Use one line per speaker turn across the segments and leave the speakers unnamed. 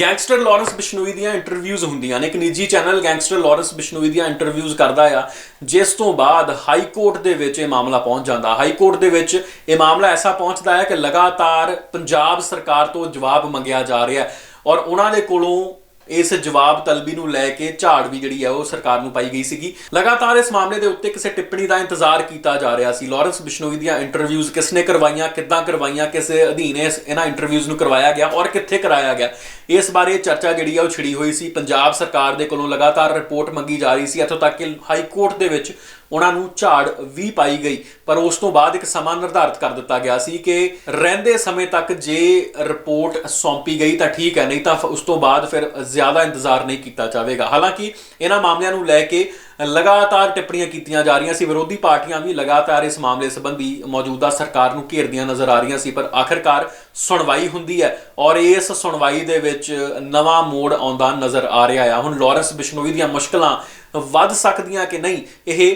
Gangster Lawrence Bishnoi ਦੀਆਂ interviews ਹੁੰਦੀਆਂ ਨੇ। ਇੱਕ ਨਿੱਜੀ ਚੈਨਲ ਗੈਂਗਸਟਰ ਲਾਰੈਂਸ ਬਿਸ਼ਨੋਈ ਦੀਆਂ ਇੰਟਰਵਿਊਜ਼ ਕਰਦਾ ਆ, ਜਿਸ ਤੋਂ ਬਾਅਦ ਹਾਈ ਕੋਰਟ ਦੇ ਵਿੱਚ ਇਹ ਮਾਮਲਾ ਪਹੁੰਚ ਜਾਂਦਾ। ਹਾਈ ਕੋਰਟ ਦੇ ਵਿੱਚ ਇਹ ਮਾਮਲਾ ਐਸਾ ਪਹੁੰਚਦਾ ਹੈ ਕਿ ਲਗਾਤਾਰ ਪੰਜਾਬ ਸਰਕਾਰ ਤੋਂ ਜਵਾਬ ਮੰਗਿਆ ਜਾ ਰਿਹਾ ਹੈ ਔਰ ਉਹਨਾਂ ਦੇ ਕੋਲੋਂ ਇਸ ਜਵਾਬ ਤਲਬੀ ਨੂੰ ਲੈ ਕੇ ਝਾੜ ਵੀ ਜਿਹੜੀ ਹੈ ਉਹ ਸਰਕਾਰ ਨੂੰ ਪਾਈ ਗਈ ਸੀਗੀ। ਲਗਾਤਾਰ ਇਸ ਮਾਮਲੇ ਦੇ ਉੱਤੇ ਕਿਸੇ ਟਿੱਪਣੀ ਦਾ ਇੰਤਜ਼ਾਰ ਕੀਤਾ ਜਾ ਰਿਹਾ ਸੀ। ਲਾਰੈਂਸ ਬਿਸ਼ਨੋਈ ਦੀਆਂ ਇੰਟਰਵਿਊਜ਼ ਕਿਸਨੇ ਕਰਵਾਈਆਂ, ਕਿੱਦਾਂ ਕਰਵਾਈਆਂ, ਕਿਸ ਅਧੀਨ ਇਸ ਇਹਨਾਂ ਇੰਟਰਵਿਊਜ਼ ਨੂੰ ਕਰਵਾਇਆ ਗਿਆ ਔਰ ਕਿੱਥੇ ਕਰਾਇਆ ਗਿਆ। ਇਸ ਬਾਰੇ ਚਰਚਾ ਜਿਹੜੀ ਆ ਉਹ ਛਿੜੀ ਹੋਈ ਸੀ। ਪੰਜਾਬ ਸਰਕਾਰ ਦੇ ਕੋਲੋਂ ਲਗਾਤਾਰ ਰਿਪੋਰਟ ਮੰਗੀ ਜਾ ਰਹੀ ਸੀ। ਇੱਥੋਂ ਤੱਕ ਕਿ ਹਾਈ ਕੋਰਟ ਦੇ ਵਿੱਚ ਉਹਨਾਂ ਨੂੰ ਝਾੜ ਵੀ ਪਾਈ ਗਈ। ਪਰ ਉਸ ਤੋਂ ਬਾਅਦ ਇੱਕ ਸਮਾਂ ਨਿਰਧਾਰਿਤ ਕਰ ਦਿੱਤਾ ਗਿਆ ਸੀ ਕਿ ਰਹਿੰਦੇ ਸਮੇਂ ਤੱਕ ਜੇ ਰਿਪੋਰਟ ਸੌਂਪੀ ਗਈ ਤਾਂ ਠੀਕ ਹੈ, ਨਹੀਂ ਤਾਂ ਫ- ਉਸ ਤੋਂ ਬਾਅਦ ਫਿਰ ਜ਼ਿਆਦਾ ਇੰਤਜ਼ਾਰ ਨਹੀਂ ਕੀਤਾ ਜਾਵੇਗਾ। ਹਾਲਾਂਕਿ ਇਹਨਾਂ ਮਾਮਲਿਆਂ ਨੂੰ ਲੈ ਕੇ ਲਗਾਤਾਰ ਟਿੱਪਣੀਆਂ ਕੀਤੀਆਂ ਜਾ ਰਹੀਆਂ ਸੀ। ਵਿਰੋਧੀ ਪਾਰਟੀਆਂ ਵੀ ਲਗਾਤਾਰ ਇਸ ਮਾਮਲੇ ਸੰਬੰਧੀ ਮੌਜੂਦਾ ਸਰਕਾਰ ਨੂੰ ਘੇਰਦੀਆਂ ਨਜ਼ਰ ਆ ਰਹੀਆਂ ਸੀ, ਪਰ ਆਖਰਕਾਰ ਸੁਣਵਾਈ ਹੁੰਦੀ ਹੈ ਔਰ ਇਸ ਸੁਣਵਾਈ ਦੇ ਵਿੱਚ ਨਵਾਂ ਮੋੜ ਆਉਂਦਾ ਨਜ਼ਰ ਆ ਰਿਹਾ ਆ ਹੁਣ ਲਾਰੈਂਸ ਬਿਸ਼ਨੋਈ ਦੀਆਂ ਮੁਸ਼ਕਲਾਂ ਵੱਧ ਸਕਦੀਆਂ ਕਿ ਨਹੀਂ ਇਹ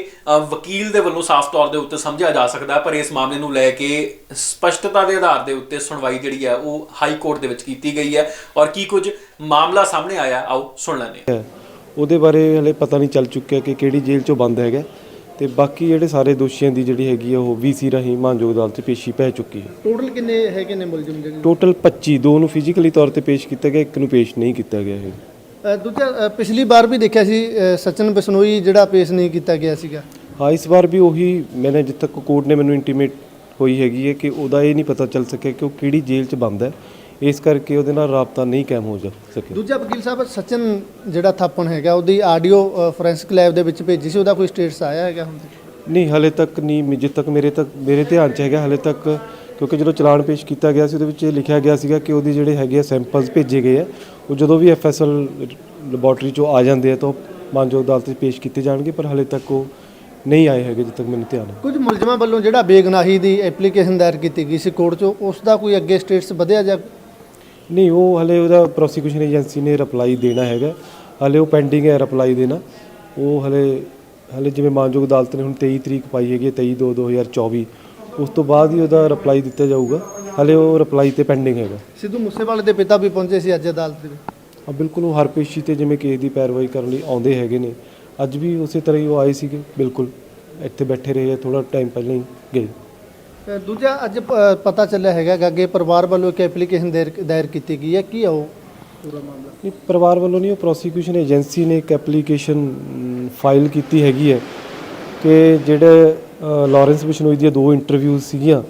ਵਕੀਲ ਦੇ ਵੱਲੋਂ ਸਾਫ਼ ਤੌਰ ਦੇ ਉੱਤੇ ਸਮਝਿਆ ਜਾ ਸਕਦਾ ਪਰ ਇਸ ਮਾਮਲੇ ਨੂੰ ਲੈ ਕੇ ਸਪਸ਼ਟਤਾ ਦੇ ਆਧਾਰ ਦੇ ਉੱਤੇ ਸੁਣਵਾਈ ਜਿਹੜੀ ਹੈ ਉਹ ਹਾਈ ਕੋਰਟ ਦੇ ਵਿੱਚ ਕੀਤੀ ਗਈ ਹੈ। ਔਰ ਕੀ ਕੁਝ ਮਾਮਲਾ ਸਾਹਮਣੇ ਆਇਆ ਆਓ ਸੁਣ ਲੈਂਦੇ
ਉਹਦੇ ਬਾਰੇ ਹਲੇ ਪਤਾ ਨਹੀਂ ਚੱਲ ਚੁੱਕਿਆ ਕਿ ਕਿਹੜੀ ਜੇਲ੍ਹ ਚੋਂ ਬੰਦ ਹੈਗਾ। ਤੇ ਬਾਕੀ ਜਿਹੜੇ ਸਾਰੇ ਦੋਸ਼ੀਆਂ ਦੀ ਜਿਹੜੀ ਹੈਗੀ ਆ ਉਹ ਵੀਸੀ ਰਾਹੀਂ ਮਾਨਯੋਗ ਅਦਾਲਤ 'ਚ ਪੇਸ਼ੀ ਪੈ ਚੁੱਕੀ ਹੈ।
ਟੋਟਲ ਕਿੰਨੇ ਹੈਗੇ ਨੇ ਮੁਲਜ਼ਮ ਜਿਹੜੇ?
ਟੋਟਲ 25 ਦੋ ਨੂੰ ਫਿਜ਼ੀਕਲੀ ਤੌਰ ਤੇ ਪੇਸ਼ ਕੀਤਾ ਗਿਆ ਇੱਕ ਨੂੰ ਪੇਸ਼ ਨਹੀਂ ਕੀਤਾ ਗਿਆ ਹੈ
ਦੂਜਾ ਪਿਛਲੀ ਵਾਰ ਵੀ ਦੇਖਿਆ ਸੀ ਸਚਨ ਬਿਸ਼ਨੋਈ ਜਿਹੜਾ ਪੇਸ਼ ਨਹੀਂ ਕੀਤਾ ਗਿਆ ਸੀਗਾ।
ਹਾਂ ਇਸ ਵਾਰ ਵੀ ਉਹੀ ਮੈਨੇ ਜਿੱਥੇ ਤੱਕ ਕੋਰਟ ਨੇ ਮੈਨੂੰ ਇੰਟੀਮੇਟ ਹੋਈ ਹੈਗੀ ਹੈ ਕਿ ਉਹਦਾ ਇਹ ਨਹੀਂ ਪਤਾ ਚੱਲ ਸਕਿਆ ਕਿ ਉਹ ਕਿਹੜੀ ਜੇਲ੍ਹ 'ਚ ਬੰਦ ਹੈ। ਇਸ ਕਰਕੇ ਉਹਦੇ ਨਾਲ ਰਾਬਤਾ ਨਹੀਂ ਕਾਇਮ ਹੋ ਜਾ ਸਕਿਆ।
ਦੂਜਾ ਵਕੀਲ ਸਾਹਿਬ ਸਚਨ ਜਿਹੜਾ ਥਾਪਣ ਹੈਗਾ ਉਹਦੀ ਆਡੀਓ ਫੋਰੈਂਸਿਕ ਲੈਬ ਦੇ ਵਿੱਚ ਭੇਜੀ ਸੀ ਉਹਦਾ ਕੋਈ ਸਟੇਟਸ ਆਇਆ ਹੈਗਾ ਹੁਣ ਤੱਕ?
ਨਹੀਂ ਹਲੇ ਤੱਕ ਨਹੀਂ ਜਿੱਥੇ ਤੱਕ ਮੇਰੇ ਤੱਕ ਮੇਰੇ ਧਿਆਨ 'ਚ ਹੈਗਾ ਹਲੇ ਤੱਕ ਕਿਉਂਕਿ ਜਦੋਂ ਚਲਾਨ ਪੇਸ਼ ਕੀਤਾ ਗਿਆ ਸੀ ਉਹਦੇ ਵਿੱਚ ਇਹ ਲਿਖਿਆ ਗਿਆ ਸੀਗਾ ਕਿ ਉਹਦੀ ਜਿਹੜੇ ਹੈਗੇ ਆ ਸੈਂਪਲਸ ਭੇਜੇ ਗਏ ਆ। ਉਹ ਜਦੋਂ ਵੀ ਐਫਐਸਐਲ ਲੈਬੋਰਟਰੀ 'ਚੋਂ ਆ ਜਾਂਦੇ ਆ ਤਾਂ ਮਾਨਯੋਗ ਅਦਾਲਤ 'ਚ ਪੇਸ਼ ਕੀਤੇ ਜਾਣਗੇ ਪਰ ਹਲੇ ਤੱਕ ਉਹ ਨਹੀਂ ਆਏ ਹੈਗੇ ਜਿੱਥੇ ਤੱਕ ਮੈਨੂੰ ਧਿਆਨ ਹੈ
ਕੁਝ ਮੁਲਜ਼ਮਾਂ ਵੱਲੋਂ ਜਿਹੜਾ ਬੇਗਨਾਹੀ ਦੀ ਐਪਲੀਕੇਸ਼ਨ ਦਾਇਰ ਕੀਤੀ ਗਈ ਸੀ ਕੋਰਟ 'ਚੋਂ ਉਸ ਦਾ ਕੋਈ ਅੱਗੇ ਸਟੇਟਸ ਵਧਿਆ ਜਾਂ?
ਨਹੀਂ ਉਹ ਹਲੇ ਉਹਦਾ ਪ੍ਰੋਸੀਕਿਊਸ਼ਨ ਏਜੰਸੀ ਨੇ ਰਿਪਲਾਈ ਦੇਣਾ ਹੈਗਾ। ਹਲੇ ਉਹ ਪੈਂਡਿੰਗ ਹੈ ਰਿਪਲਾਈ ਦੇਣਾ। ਉਹ ਹਲੇ ਹਲੇ ਜਿਵੇਂ ਮਾਨਯੋਗ ਅਦਾਲਤ ਨੇ ਹੁਣ 23 ਤਰੀਕ ਪਾਈ ਹੈਗੀ ਹੈ 23 2 2024 ਉਸ ਤੋਂ ਬਾਅਦ ਹੀ ਉਹਦਾ ਰਿਪਲਾਈ ਦਿੱਤਾ ਜਾਊਗਾ। ਹਲੇ ਉਹ ਰਿਪਲਾਈ ਤੇ ਪੈਂਡਿੰਗ ਹੈਗਾ।
ਸਿੱਧੂ ਮੂਸੇਵਾਲੇ ਦੇ ਪਿਤਾ ਵੀ ਪਹੁੰਚੇ ਸੀ ਅੱਜ ਅਦਾਲਤ ਦੇ ਵਿੱਚ।
ਬਿਲਕੁਲ ਉਹ ਹਰ ਪੇਸ਼ੀ ਤੇ ਜਿਵੇਂ ਕੇਸ ਦੀ ਪੈਰਵਾਈ ਕਰਨ ਲਈ ਆਉਂਦੇ ਹੈਗੇ ਨੇ। ਅੱਜ ਵੀ ਉਸੇ ਤਰ੍ਹਾਂ ਹੀ ਉਹ ਆਏ ਸੀਗੇ। ਬਿਲਕੁਲ ਇੱਥੇ ਬੈਠੇ ਰਹੇ ਥੋੜਾ ਟਾਈਮ ਪਹਿਲਾਂ ਹੀ ਗਏ।
ਅ, ਦੂਜਾ ਅੱਜ ਪ- ਪਤਾ ਚੱਲਿਆ ਹੈਗਾ ਕਿ ਅੱਗੇ ਪਰਿਵਾਰ ਵੱਲੋਂ ਇੱਕ ਐਪਲੀਕੇਸ਼ਨ ਦਾਇਰ ਕੀਤੀ ਗਈ ਹੈ। ਕੀ ਆ ਉਹ? ਪੂਰਾ ਮਾਮਲਾ।
ਨਹੀਂ ਪਰਿਵਾਰ ਵੱਲੋਂ ਨਹੀਂ ਉਹ ਪ੍ਰੋਸੀਕਿਊਸ਼ਨ ਏਜੰਸੀ ਨੇ ਇੱਕ ਐਪਲੀਕੇਸ਼ਨ ਫਾਈਲ ਕੀਤੀ ਹੈਗੀ ਹੈ ਕਿ ਜਿਹੜੇ ਲਾਰੈਂਸ ਬਿਸ਼ਨੋਈ ਦੀਆਂ ਦੋ ਇੰਟਰਵਿਊਜ਼ ਸੀਗੀਆਂ।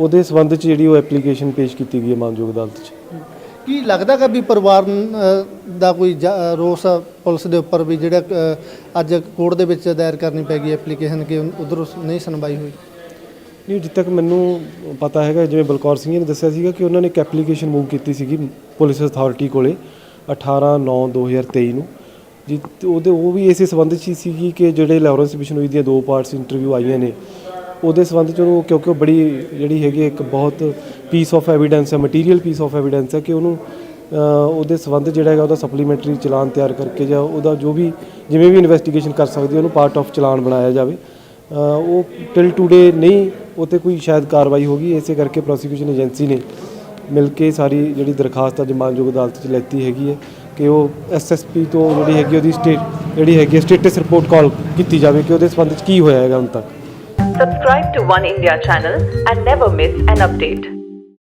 ਉਹਦੇ ਸਬੰਧ 'ਚ ਜਿਹੜੀ ਉਹ ਐਪਲੀਕੇਸ਼ਨ ਪੇਸ਼ ਕੀਤੀ ਗਈ ਹੈ ਮਾਨਯੋਗ ਅਦਾਲਤ 'ਚ।
ਕੀ ਲੱਗਦਾ ਕਿ ਵੀ ਪਰਿਵਾਰ ਦਾ ਕੋਈ ਰੋਸ ਪੁਲਿਸ ਦੇ ਉੱਪਰ ਵੀ ਜਿਹੜਾ ਅੱਜ ਕੋਰਟ ਦੇ ਵਿੱਚ ਦਾਇਰ ਕਰਨੀ ਪੈ ਗਈ ਐਪਲੀਕੇਸ਼ਨ ਕਿ ਉਧਰ ਨਹੀਂ ਸੁਣਵਾਈ ਹੋਈ?
ਨਹੀਂ ਜਿੱਥੇ ਤੱਕ ਮੈਨੂੰ ਪਤਾ ਹੈਗਾ ਜਿਵੇਂ ਬਲਕੌਰ ਸਿੰਘ ਨੇ ਦੱਸਿਆ ਸੀਗਾ ਕਿ ਉਹਨਾਂ ਨੇ ਇੱਕ ਐਪਲੀਕੇਸ਼ਨ ਮੂਵ ਕੀਤੀ ਸੀਗੀ ਪੁਲਿਸ ਅਥਾਰਟੀ ਕੋਲੇ 18 9 2023 ਨੂੰ। ਜੀ ਤੇ ਉਹਦੇ ਉਹ ਵੀ ਇਸੇ ਸੰਬੰਧ 'ਚ ਹੀ ਸੀਗੀ ਕਿ ਜਿਹੜੇ ਲਾਰੈਂਸ ਬਿਸ਼ਨੋਈ ਦੀਆਂ ਦੋ ਪਾਰਟਸ ਇੰਟਰਵਿਊ ਆਈਆਂ ਨੇ, ਉਹਦੇ ਸੰਬੰਧ 'ਚ ਉਹਨੂੰ ਕਿਉਂਕਿ ਉਹ ਬੜੀ ਜਿਹੜੀ ਹੈਗੀ ਹੈ ਇੱਕ ਬਹੁਤ ਪੀਸ ਆਫ ਐਵੀਡੈਂਸ ਹੈ ਮਟੀਰੀਅਲ ਪੀਸ ਆਫ ਐਵੀਡੈਂਸ ਹੈ ਕਿ ਉਹਨੂੰ ਉਹਦੇ ਸੰਬੰਧ ਜਿਹੜਾ ਹੈਗਾ ਉਹਦਾ ਸਪਲੀਮੈਂਟਰੀ ਚਲਾਨ ਤਿਆਰ ਕਰਕੇ ਜਾਂ ਉਹਦਾ ਜੋ ਵੀ ਜਿਵੇਂ ਵੀ ਇਨਵੈਸਟੀਗੇਸ਼ਨ ਕਰ ਸਕਦੀ ਉਹਨੂੰ ਪਾਰਟ ਆਫ ਚਲਾਨ ਬਣਾਇਆ ਜਾਵੇ। ਉਹ ਟਿਲ ਟੂਡੇ ਨਹੀਂ ਉਹ 'ਤੇ ਕੋਈ ਸ਼ਾਇਦ ਕਾਰਵਾਈ ਹੋਗੀ ਇਸੇ ਕਰਕੇ ਪ੍ਰੋਸੀਕਿਊਸ਼ਨ ਏਜੰਸੀ ਨੇ ਮਿਲ ਕੇ ਸਾਰੀ ਜਿਹੜੀ ਦਰਖਾਸਤ ਅੱਜ ਮਾਨਯੋਗ ਅਦਾਲਤ 'ਚ ਲੈਤੀ ਹੈਗੀ ਹੈ। ਕਿ ਉਹ ਐਸਐਸਪੀ ਤੋਂ ਜਿਹੜੀ ਹੈਗੀ ਉਹਦੀ ਸਟੇਟ ਜਿਹੜੀ ਹੈਗੀ ਸਟੇਟਸ ਰਿਪੋਰਟ ਕਾਲ ਕੀਤੀ ਜਾਵੇ ਕਿ ਉਹਦੇ ਸੰਬੰਧ 'ਚ ਕੀ ਹੋਇਆ ਹੈਗਾ ਹੁਣ ਤੱਕ
Subscribe to One India channel and never miss an update.